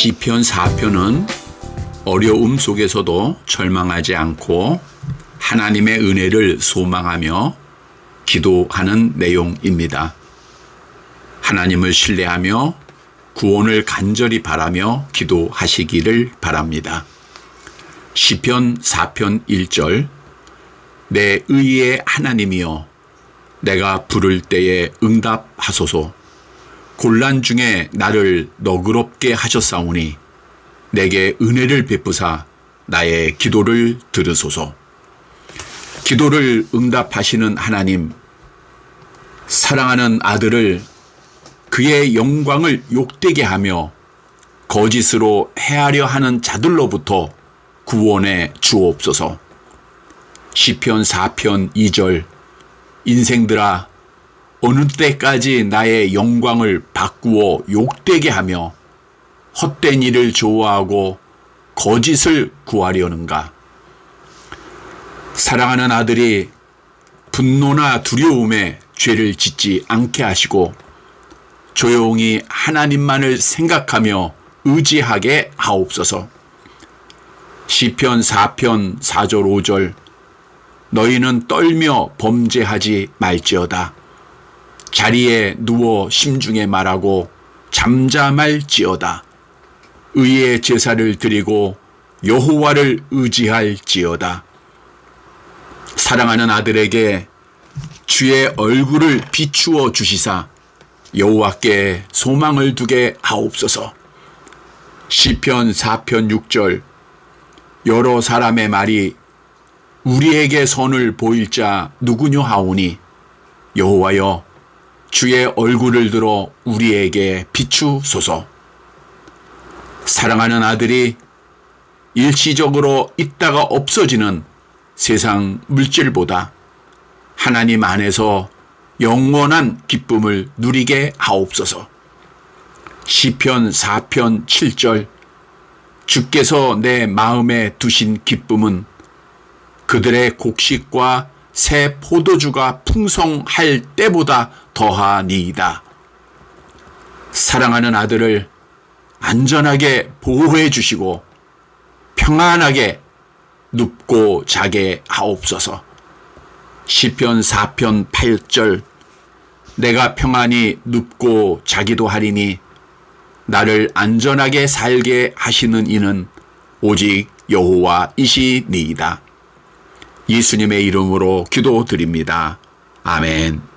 시편 4편은 어려움 속에서도 절망하지 않고 하나님의 은혜를 소망하며 기도하는 내용입니다. 하나님을 신뢰하며 구원을 간절히 바라며 기도하시기를 바랍니다. 시편 4편 1절 내 의의 하나님이여 내가 부를 때에 응답하소서 곤란 중에 나를 너그럽게 하셨사오니 내게 은혜를 베푸사 나의 기도를 들으소서 기도를 응답하시는 하나님 사랑하는 아들을 그의 영광을 욕되게 하며 거짓으로 해하려 하는 자들로부터 구원해 주옵소서. 시편 4편 2절 인생들아 어느 때까지 나의 영광을 바꾸어 욕되게 하며 헛된 일을 좋아하고 거짓을 구하려는가? 사랑하는 아들이 분노나 두려움에 죄를 짓지 않게 하시고 조용히 하나님만을 생각하며 의지하게 하옵소서. 시편 4편 4절 5절 너희는 떨며 범죄하지 말지어다. 자리에 누워 심중에 말하고 잠잠할지어다. 의의 제사를 드리고 여호와를 의지할지어다. 사랑하는 아들에게 주의 얼굴을 비추어 주시사 여호와께 소망을 두게 하옵소서. 시편 4편 6절 여러 사람의 말이 우리에게 선을 보일 자 누구뇨 하오니 여호와여 주의 얼굴을 들어 우리에게 비추소서. 사랑하는 아들이 일시적으로 있다가 없어지는 세상 물질보다 하나님 안에서 영원한 기쁨을 누리게 하옵소서. 시편 4편 7절 주께서 내 마음에 두신 기쁨은 그들의 곡식과 새 포도주가 풍성할 때보다 더하니이다. 사랑하는 아들을 안전하게 보호해 주시고 평안하게 눕고 자게 하옵소서. 시편 4편 8절 내가 평안히 눕고 자기도 하리니 나를 안전하게 살게 하시는 이는 오직 여호와이시니이다. 예수님의 이름으로 기도드립니다. 아멘.